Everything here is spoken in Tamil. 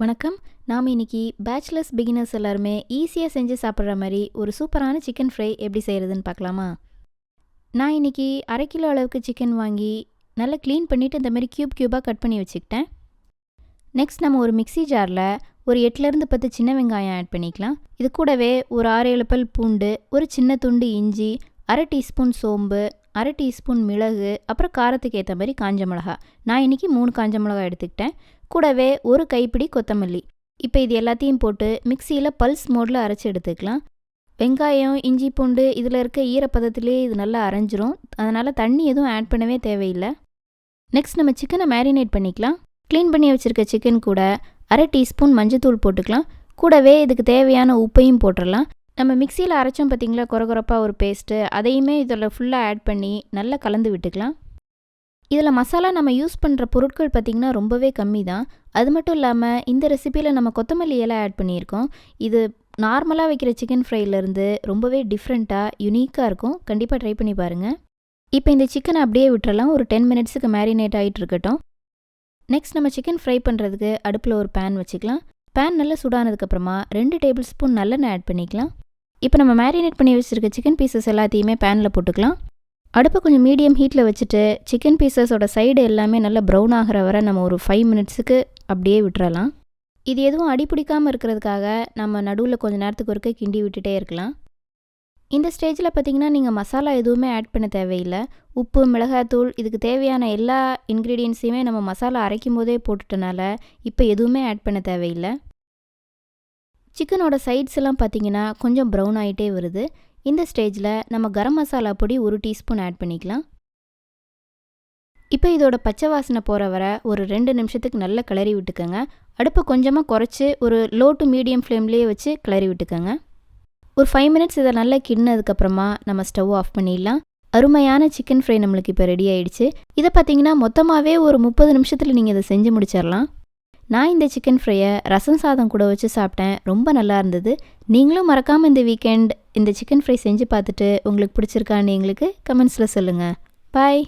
வணக்கம். நாம் இன்னைக்கு பேச்சுலர்ஸ் பிகினர்ஸ் எல்லாருமே ஈஸியாக செஞ்சு சாப்பிட்ற மாதிரி ஒரு சூப்பரான சிக்கன் ஃப்ரை எப்படி செய்கிறதுன்னு பார்க்கலாமா? நான் இன்னைக்கு அரை கிலோ அளவுக்கு சிக்கன் வாங்கி நல்லா க்ளீன் பண்ணிவிட்டு இந்த மாதிரி க்யூப் க்யூபாக கட் பண்ணி வச்சுக்கிட்டேன். நெக்ஸ்ட் நம்ம ஒரு மிக்ஸி ஜாரில் ஒரு எட்டுலேருந்து பத்து சின்ன வெங்காயம் ஆட் பண்ணிக்கலாம். இது கூடவே ஒரு ஆறு ஏழு பல் பூண்டு ஒரு சின்ன துண்டு இஞ்சி அரை டீஸ்பூன் சோம்பு அரை டீஸ்பூன் மிளகு அப்புறம் காரத்துக்கு ஏற்ற மாதிரி காஞ்ச மிளகா. நான் இன்றைக்கி மூணு காஞ்ச மிளகா எடுத்துக்கிட்டேன். கூடவே ஒரு கைப்பிடி கொத்தமல்லி. இப்போ இது எல்லாத்தையும் போட்டு மிக்சியில் பல்ஸ் மோடில் அரைச்சி எடுத்துக்கலாம். வெங்காயம் இஞ்சி பூண்டு இதில் இருக்க ஈரப்பதத்திலே இது நல்லா அரைஞ்சிரும். அதனால் தண்ணி எதுவும் ஆட் பண்ணவே தேவையில்லை. நெக்ஸ்ட் நம்ம சிக்கனை மேரினேட் பண்ணிக்கலாம். க்ளீன் பண்ணி வச்சுருக்க சிக்கன் கூட அரை டீஸ்பூன் மஞ்சத்தூள் போட்டுக்கலாம். கூடவே இதுக்கு தேவையான உப்பையும் போட்டுடலாம் நம்ம மிக்சியில் அரைச்சோம் பார்த்திங்களா குறகுறப்பாக ஒரு பேஸ்ட்டு அதையுமே இதில் ஃபுல்லாக ஆட் பண்ணி நல்லா கலந்து விட்டுக்கலாம். இதில் மசாலா நம்ம யூஸ் பண்ணுற பொருட்கள் பார்த்திங்கன்னா ரொம்பவே கம்மி தான் அது மட்டும் இல்லாமல் இந்த ரெசிப்பியில் நம்ம கொத்தமல்லி இலை ஆட் பண்ணியிருக்கோம். இது நார்மலாக வைக்கிற சிக்கன் ஃப்ரைலேருந்து ரொம்பவே டிஃப்ரெண்ட்டாக யுனிக்காக இருக்கும். கண்டிப்பாக ட்ரை பண்ணி பாருங்கள் இப்போ இந்த சிக்கனை அப்படியே விட்டுறலாம். ஒரு டென் மினிட்ஸுக்கு மேரினேட் ஆகிட்டு இருக்கட்டும். நெக்ஸ்ட் நம்ம சிக்கன் ஃப்ரை பண்ணுறதுக்கு அடுப்பில் ஒரு பேன் வச்சுக்கலாம். பேன் நல்லா சூடானதுக்கப்புறமா ரெண்டு டேபிள் ஸ்பூன் நல்லெண்ணெய் ஆட் பண்ணிக்கலாம். இப்போ நம்ம மேரினேட் பண்ணி வச்சுருக்க சிக்கன் பீசஸ் எல்லாத்தையுமே பேனில் போட்டுக்கலாம். அடுப்பை கொஞ்சம் மீடியம் ஹீட்டில் வச்சுட்டு சிக்கன் பீசஸோட சைடு எல்லாமே நல்லா ப்ரௌன் ஆகிற வரை நம்ம ஒரு ஃபைவ் மினிட்ஸுக்கு அப்படியே விட்டுறலாம். இது எதுவும் அடிப்பிடிக்காமல் இருக்கிறதுக்காக நம்ம நடுவில் கொஞ்சம் நேரத்துக்கு ஒருக்க கிண்டி விட்டுட்டே இருக்கலாம். இந்த ஸ்டேஜில் பார்த்தீங்கன்னா நீங்கள் மசாலா எதுவுமே ஆட் பண்ண தேவையில்லை. உப்பு மிளகாத்தூள் இதுக்கு தேவையான எல்லா இன்க்ரீடியன்ஸையுமே நம்ம மசாலா அரைக்கும் போதே போட்டுட்டனால இப்போ எதுவுமே ஆட் பண்ண தேவையில்லை. சிக்கனோட சைட்ஸ் எல்லாம் பார்த்தீங்கன்னா கொஞ்சம் ப்ரௌன் ஆகிட்டே வருது. இந்த ஸ்டேஜில் நம்ம கரம் மசாலா பொடி ஒரு டீஸ்பூன் ஆட் பண்ணிக்கலாம். இப்போ இதோட பச்சை வாசனை போகிற வர ஒரு ரெண்டு நிமிஷத்துக்கு நல்லா கிளறி விட்டுக்கோங்க. அடுப்பை கொஞ்சமாக குறைச்சி ஒரு லோ டு மீடியம் ஃப்ளேம்லேயே வச்சு கிளறி விட்டுக்கோங்க. ஒரு ஃபைவ் மினிட்ஸ் இதை நல்லா கிண்ணதுக்கப்புறமா நம்ம ஸ்டவ் ஆஃப் பண்ணிடலாம். அருமையான சிக்கன் ஃப்ரை நம்மளுக்கு இப்போ ரெடி ஆயிடுச்சு. இதை பார்த்தீங்கன்னா மொத்தமாகவே ஒரு முப்பது நிமிஷத்தில் நீங்கள் இதை செஞ்சு முடிச்சிடலாம். நான் இந்த சிக்கன் ஃப்ரையை ரசம் சாதம் கூட வச்சு சாப்பிட்டேன். ரொம்ப நல்லா இருந்தது. நீங்களும் மறக்காமல் இந்த வீக்கெண்ட் இந்த சிக்கன் ஃப்ரை செஞ்சு பார்த்துட்டு உங்களுக்கு பிடிச்சிருக்கான்னு எங்களுக்கு கமெண்ட்ஸில் சொல்லுங்கள் பாய்